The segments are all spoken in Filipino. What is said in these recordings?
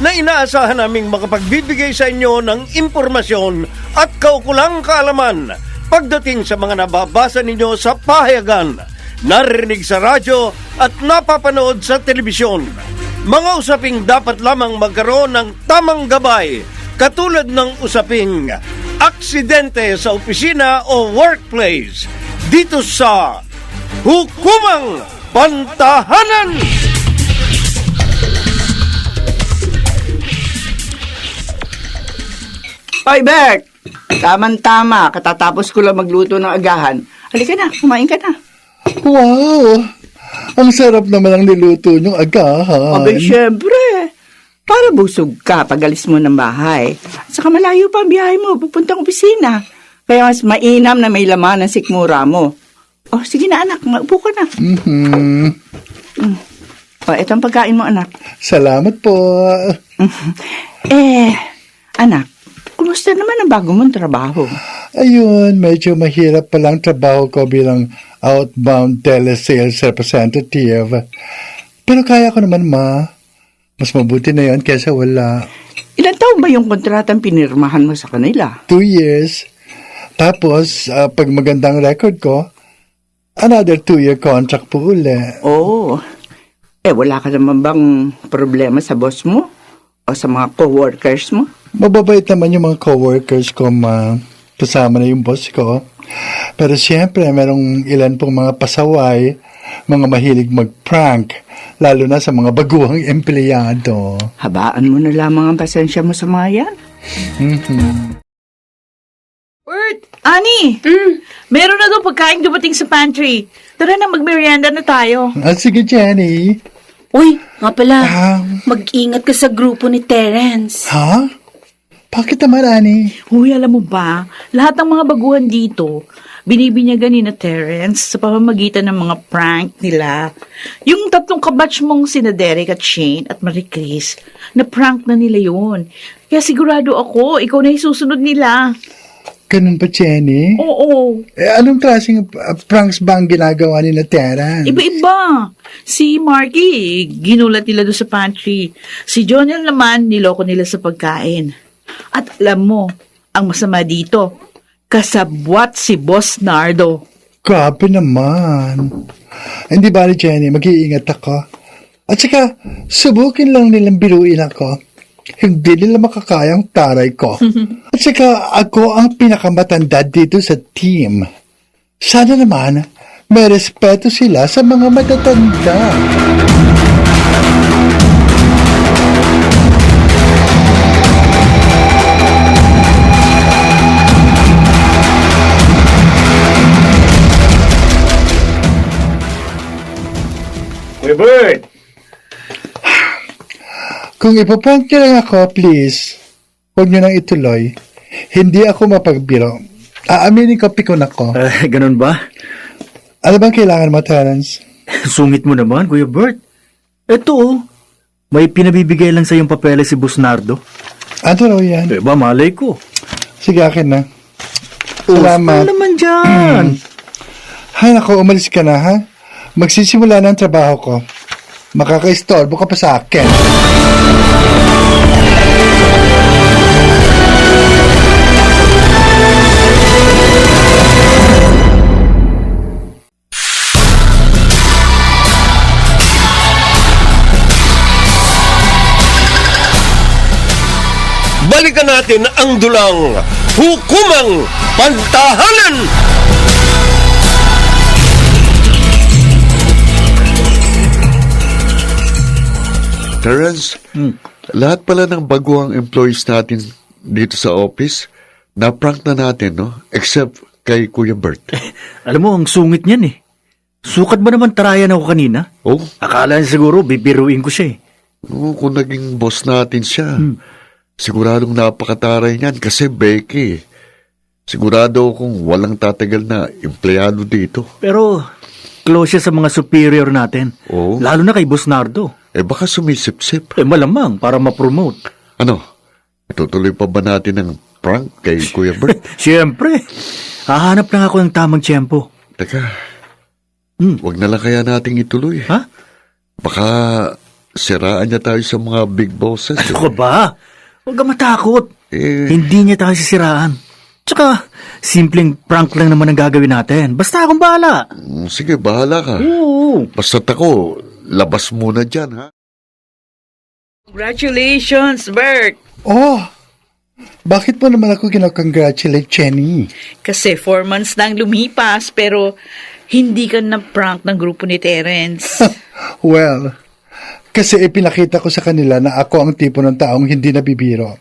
na inaasahan naming makapagbibigay sa inyo ng impormasyon at kaukulang kaalaman pagdating sa mga nababasa ninyo sa pahayagan, naririnig sa radyo at napapanood sa telebisyon. Mga usaping dapat lamang magkaroon ng tamang gabay katulad ng usaping aksidente sa opisina o workplace dito sa Hukumang Pantahanan! Hoy, Bert! Tama-tama, katatapos ko lang magluto ng agahan. Halika na, kumain ka na. Wow! Ang sarap naman ang niluto niyong agahan. Abay, syempre. Para busog ka pag alis mo ng bahay. At saka malayo pa ang biyahe mo, pupuntang opisina. Kaya mas mainam na may laman ang sikmura mo. Oh, sige na anak, maupo ka na. Mhm. Oh, ito ang pagkain mo, anak. Salamat po. Eh, anak, kumusta naman ang bago mong trabaho? Ayun, medyo mahirap palang trabaho ko bilang outbound telesales representative. Pero kaya ko naman, ma. Mas mabuti na yan kaysa wala. Ilan taon ba yung kontratang pinirmahan mo sa kanila? Two years. Tapos, ah, pag magandang record ko, another two-year contract po uli. Oo. Eh, wala ka naman bang problema sa boss mo? O sa mga co-workers mo? Mababait naman yung mga coworkers ko, ma. Kasama na yung boss ko. Pero siyempre, merong ilan pong mga pasaway, mga mahilig mag-prank, lalo na sa mga baguhang empleyado. Habaan mo na lamang ang pasensya mo sa mga yan. Bert! Ani! Meron na daw pagkain dumating sa pantry. Tara na, magmerienda na tayo. Ah, sige, Jenny. Uy, nga pala, Ah, mag-ingat ka sa grupo ni Terence. ha? Bakit naman, Ani? Huy, alam mo ba, lahat ng mga baguhan dito, binibinyagan ni na Terence sa pamamagitan ng mga prank nila. Yung tatlong kabatch mong sina Derek at Shane at Marie Chris, na prank na nila yun. Kaya sigurado ako, ikaw na yung susunod nila. Ganun ba, Jenny? Oo, Eh, anong klaseng uh, pranks ba ang ginagawa ni na Terence? Iba-iba. Si Marky, ginulat nila doon sa pantry. Si Jonel naman, niloko nila sa pagkain. At alam mo, ang masama dito, kasabwat si Boss Nardo. Grabe naman. Hindi ba ni Jenny, mag-iingat ako. At saka, subukin lang nilang biruin ako. Hindi nila makakayang taray ko. At saka, ako ang pinakamatanda dito sa team. Sana naman, may respeto sila sa mga matatanda. Kung niyo lang ako, please, huwag niyo nang ituloy. Hindi ako mapagbiro. Aaminin ko pikon ako. Eh, ganun ba? Ano bang kailangan mo, Terence? Sungit mo naman, Kuya Bert. Eto oh, may pinabibigay lang sa yung papeles si Busnardo. Ano raw yan? Eh ba, malay ko. Sige, akin na. Ano Salamat. naman dyan? Hay nako, umalis ka na ha. Magsisimula na ang trabaho ko. Makaka-istorbo ka pa sa akin. Balikan natin ang dulang hukumang pantahanan. Terence, lahat pala ng baguang employees natin dito sa office, na-prank na natin, no? Except kay Kuya Bert. Alam mo, ang sungit niyan eh. Sukat ba naman tarayan ako kanina? Oh, Akala niya siguro bibiruin ko siya eh. oh, kung naging boss natin siya, siguradong napakataray niyan kasi Becky. Sigurado kung walang tatagal na empleyado dito. Pero close siya sa mga superior natin. Oo. Lalo na kay Boss Nardo. Eh baka sumisip-sip. Eh malamang para ma-promote. Ano? Itutuloy pa ba natin ng prank kay Kuya Bert? Siyempre. Hahanap lang ako ng tamang tiyempo. Teka, Hmm. wag na lang kaya nating ituloy. Ha? Baka siraan niya tayo sa mga big bosses. eh. Ano ka ba? Huwag ka matakot. Eh, Hindi niya tayo sisiraan. Tsaka, simpleng prank lang naman ang gagawin natin. Basta akong bahala. mm, sige, bahala ka. Oo. Basta ako, labas muna dyan, ha? Congratulations, Bert! Oh, bakit mo naman ako kinakongratulate, Jenny? Kasi four months na ang lumipas, pero hindi ka na-prank ng grupo ni Terence. Well, kasi ipinakita ko sa kanila na ako ang tipo ng taong hindi nabibiro.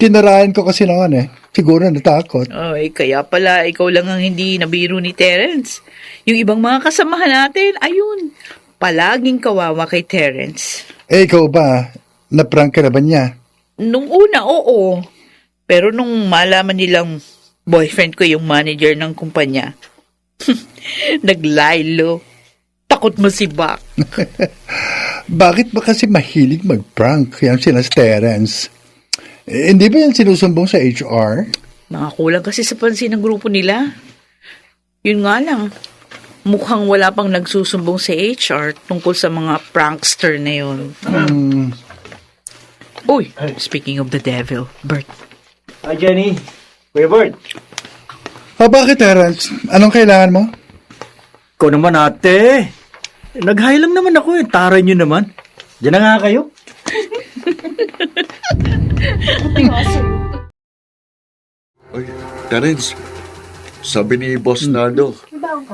Tinarayan ko kasi naman eh. Siguro natakot. Ay, kaya pala ikaw lang ang hindi nabiro ni Terence. Yung ibang mga kasamahan natin, ayun, palaging kawawa kay Terence. Eh, ikaw ba? Naprank ka na ba niya? Nung una, oo. Pero nung malaman nilang boyfriend ko yung manager ng kumpanya, naglaylo. Takot mo si Bak. Bakit ba kasi mahilig mag-prank yan sila si Terence? Eh, hindi ba yan sinusumbong sa HR? Nakakulang kasi sa pansin ng grupo nila. Yun nga lang, mukhang wala pang nagsusumbong sa HR tungkol sa mga prankster na yun. Uy, speaking of the devil, Bert, Hi, Jenny. Kuya Bert. O bakit, Terence? Anong kailangan mo? Ikaw naman, ate. Nag-hi lang naman ako eh. Taray niyo naman. Diyan na nga kayo. Oy, Terence, sabi ni Boss Nardo,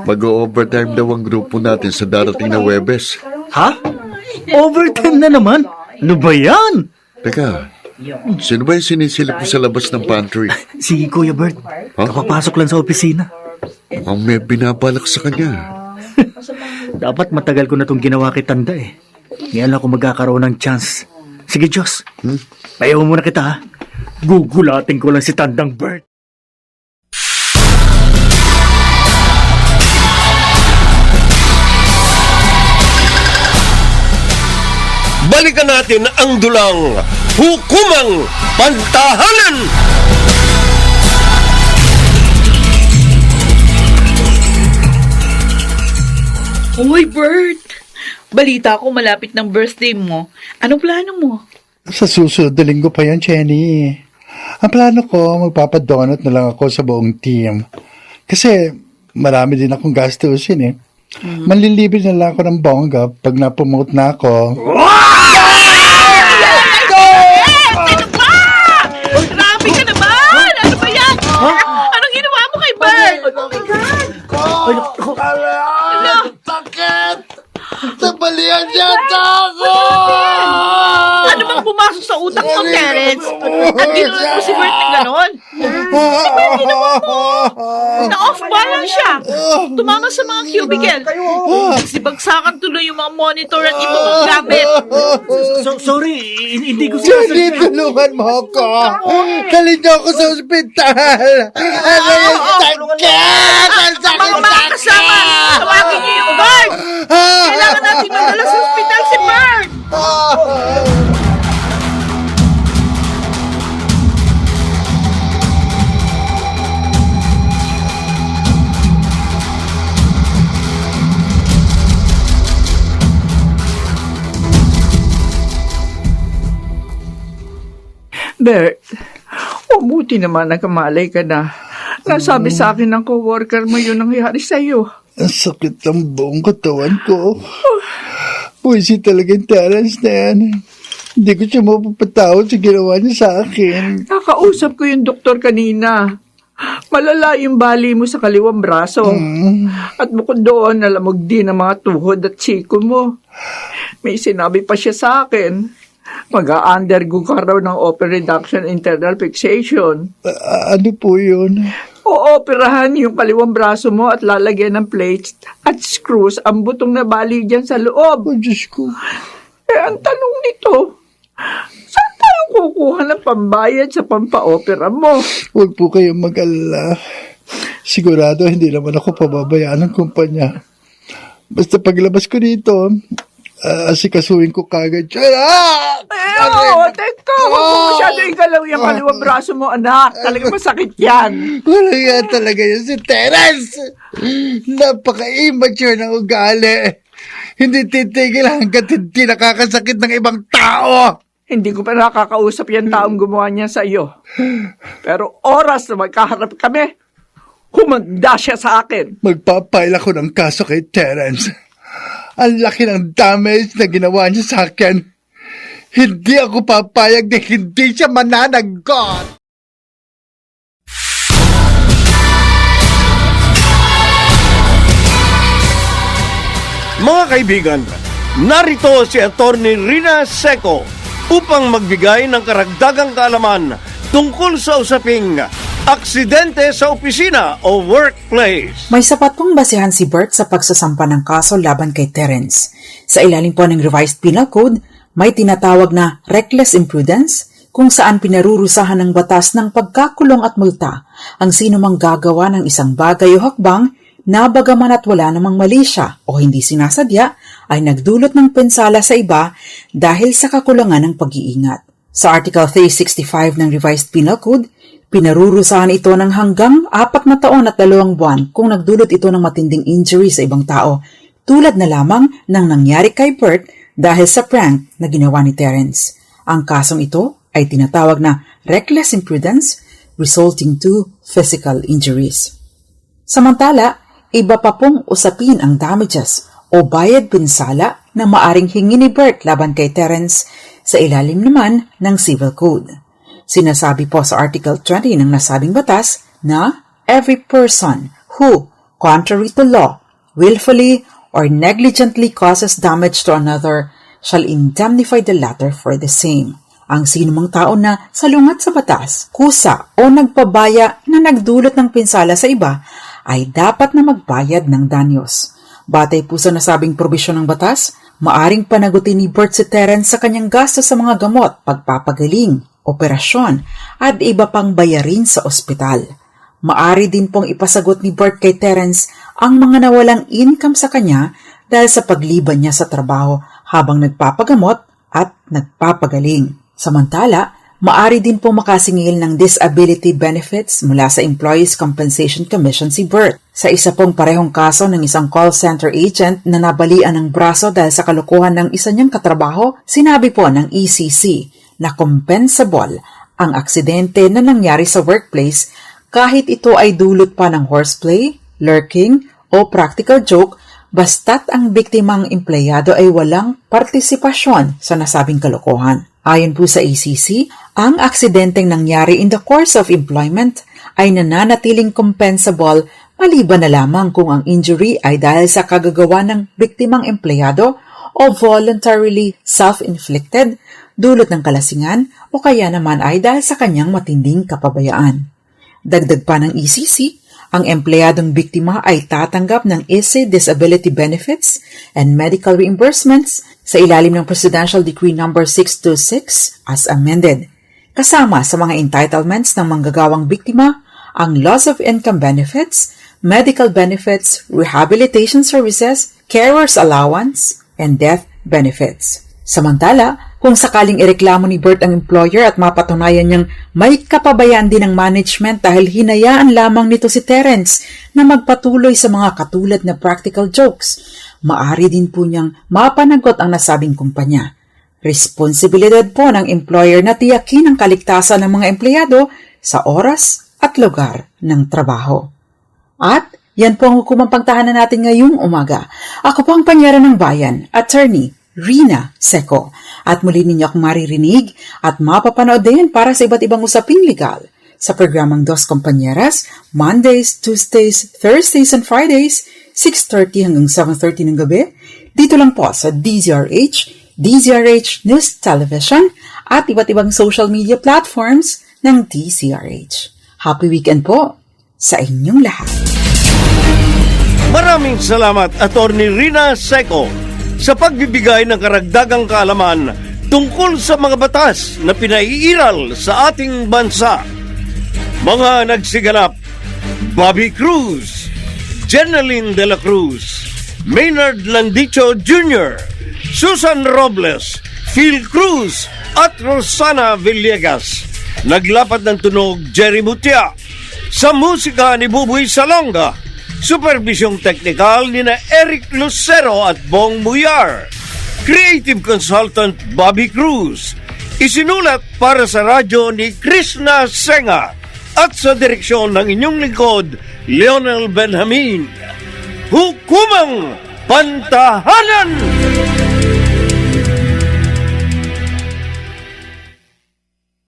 mag-overtime daw ang grupo natin sa darating na Webes. Ha? Overtime na naman? Ano ba yan? Teka, sino ba yung sinisilip sa labas ng pantry? Si Kuya Bert. Kapapasok lang sa opisina. Mukhang may binabalak sa kanya. Dapat matagal ko na itong ginawa kay Tanda eh. Ngayon ako magkakaroon ng chance. Sige, Diyos. Hmm? Ayaw muna kita ha. Gugulatin ko lang si Tandang Bert. Balikan natin ang dulang hukumang pantahanan. Uy, Bert! Balita ko malapit ng birthday mo. Anong plano mo? Sa susunod na linggo pa yan, Jenny. Ang plano ko, magpapadonut na lang ako sa buong team. Kasi marami din akong gastusin eh. Manlilibre na lang ako ng bongga pag na-promote na ako. Grabe Yata ako! Ano bang pumasok sa utak mo, Terence? At ginunod mo si Bert na ganon? Na-off balance siya. Tumama sa mga cubicle. Nagsibagsakan tuloy yung mga monitor at iba pang gamit. So, sorry, hindi ko Jenny, tulungan mo ako! Dali niyo ako sa ospital! Ano yung sakit? Ang sakit Mga mga kasama, tawagin niyo guard. Kailangan natin madala sa ospital si Bert. Bert, mabuti naman nakamalay ka na. Nasabi sa akin ng coworker mo yun nangyari sa'yo. Ang sakit ng buong katawan ko. Buwisit talaga yung Terence na yan. Hindi ko siya mapapatawad sa ginawa niya sa akin. Nakausap ko yung doktor kanina. Malala yung bali mo sa kaliwang braso. At bukod doon, nalamog din ang mga tuhod at siko mo. May sinabi pa siya sa akin. Mag-a-undergo ka raw ng open reduction internal fixation. A- ano po yun? Ooperahan yung kaliwang braso mo at lalagyan ng plates at screws ang butong na bali dyan sa loob. Oh, Diyos ko. Eh, ang tanong nito, saan tayo kukuha ng pambayad sa pampaopera mo? Huwag po kayong mag-alala. Sigurado hindi naman ako pababayaan ng kumpanya. Basta paglabas ko dito, uh, asikasuhin ko kagad. Ah! Eh, oo, teka, huwag mo masyado igalaw yung kaliwang braso mo, anak. Talaga masakit yan. Wala nga talaga yun si Terence. Napaka-immature ng ugali. Hindi titigil hanggat hindi nakakasakit ng ibang tao. Hindi ko pa nakakausap yan taong gumawa niya sa iyo. Pero oras na magkaharap kami, humanda siya sa akin. Magpapail ako ng kaso kay Terence. Ang laki ng damage na ginawa niya sa akin. Hindi ako papayag na hindi siya mananagot. Mga kaibigan, narito si Attorney Rina Seco upang magbigay ng karagdagang kaalaman tungkol sa usaping aksidente sa opisina o workplace. May sapat pong basehan si Bert sa pagsasampa ng kaso laban kay Terence. Sa ilalim po ng Revised Penal Code, may tinatawag na reckless imprudence kung saan pinarurusahan ng batas ng pagkakulong at multa ang sino mang gagawa ng isang bagay o hakbang na bagaman at wala namang mali siya o hindi sinasadya ay nagdulot ng pensala sa iba dahil sa kakulangan ng pag-iingat. Sa Article 365 ng Revised Penal Code, pinarurusahan ito ng hanggang apat na taon at dalawang buwan kung nagdulot ito ng matinding injury sa ibang tao, tulad na lamang ng nangyari kay Bert dahil sa prank na ginawa ni Terence. Ang kasong ito ay tinatawag na reckless imprudence resulting to physical injuries. Samantala, iba pa pong usapin ang damages o bayad pinsala na maaring hingi ni Bert laban kay Terence sa ilalim naman ng Civil Code. Sinasabi po sa Article 20 ng nasabing batas na every person who, contrary to law, willfully or negligently causes damage to another shall indemnify the latter for the same. Ang sinumang tao na salungat sa batas, kusa o nagpabaya na nagdulot ng pinsala sa iba ay dapat na magbayad ng danyos. Batay po sa nasabing probisyon ng batas, maaring panagutin ni Bert si Terence sa kanyang gastos sa mga gamot, pagpapagaling, operasyon, at iba pang bayarin sa ospital. Maari din pong ipasagot ni Bert kay Terence ang mga nawalang income sa kanya dahil sa pagliban niya sa trabaho habang nagpapagamot at nagpapagaling. Samantala, maari din po makasingil ng disability benefits mula sa Employees Compensation Commission si Bert. Sa isa pong parehong kaso ng isang call center agent na nabalian ng braso dahil sa kalukuhan ng isa niyang katrabaho, sinabi po ng ECC na compensable ang aksidente na nangyari sa workplace kahit ito ay dulot pa ng horseplay, lurking, o practical joke basta't ang biktimang empleyado ay walang partisipasyon sa nasabing kalokohan. Ayon po sa ACC, ang aksidenteng nangyari in the course of employment ay nananatiling compensable maliban na lamang kung ang injury ay dahil sa kagagawa ng biktimang empleyado o voluntarily self-inflicted dulot ng kalasingan o kaya naman ay dahil sa kanyang matinding kapabayaan. Dagdag pa ng ECC, ang empleyadong biktima ay tatanggap ng ISE disability benefits and medical reimbursements sa ilalim ng Presidential Decree No. 626 as amended. Kasama sa mga entitlements ng manggagawang biktima ang loss of income benefits, medical benefits, rehabilitation services, carer's allowance, and death benefits. Samantala, kung sakaling ireklamo ni Bert ang employer at mapatunayan niyang may kapabayaan din ng management dahil hinayaan lamang nito si Terence na magpatuloy sa mga katulad na practical jokes, maari din po niyang mapanagot ang nasabing kumpanya. Responsibilidad po ng employer na tiyakin ang kaligtasan ng mga empleyado sa oras at lugar ng trabaho. At yan po ang hukumang pagtahanan natin ngayong umaga. Ako po ang panyera ng bayan, Attorney Rina Seco. At muli ninyo akong maririnig at mapapanood din para sa iba't ibang usaping legal sa programang Dos Compañeras, Mondays, Tuesdays, Thursdays, and Fridays, 6.30 hanggang 7.30 ng gabi, dito lang po sa DZRH, DZRH News Television, at iba't ibang social media platforms ng DZRH. Happy weekend po sa inyong lahat. Maraming salamat, Attorney Rina Seco, sa pagbibigay ng karagdagang kaalaman tungkol sa mga batas na pinaiiral sa ating bansa. Mga nagsiganap, Bobby Cruz, Jeneline De La Cruz, Maynard Landicho Jr., Susan Robles, Phil Cruz, at Rosana Villegas. Naglapat ng tunog Jerry Mutia. Sa musika ni Buboy Salonga, Supervisyong teknikal ni na Eric Lucero at Bong Muyar. Creative Consultant Bobby Cruz. Isinulat para sa radyo ni Krishna Senga at sa direksyon ng inyong lingkod, Lionel Benjamin. Hukumang Pantahanan!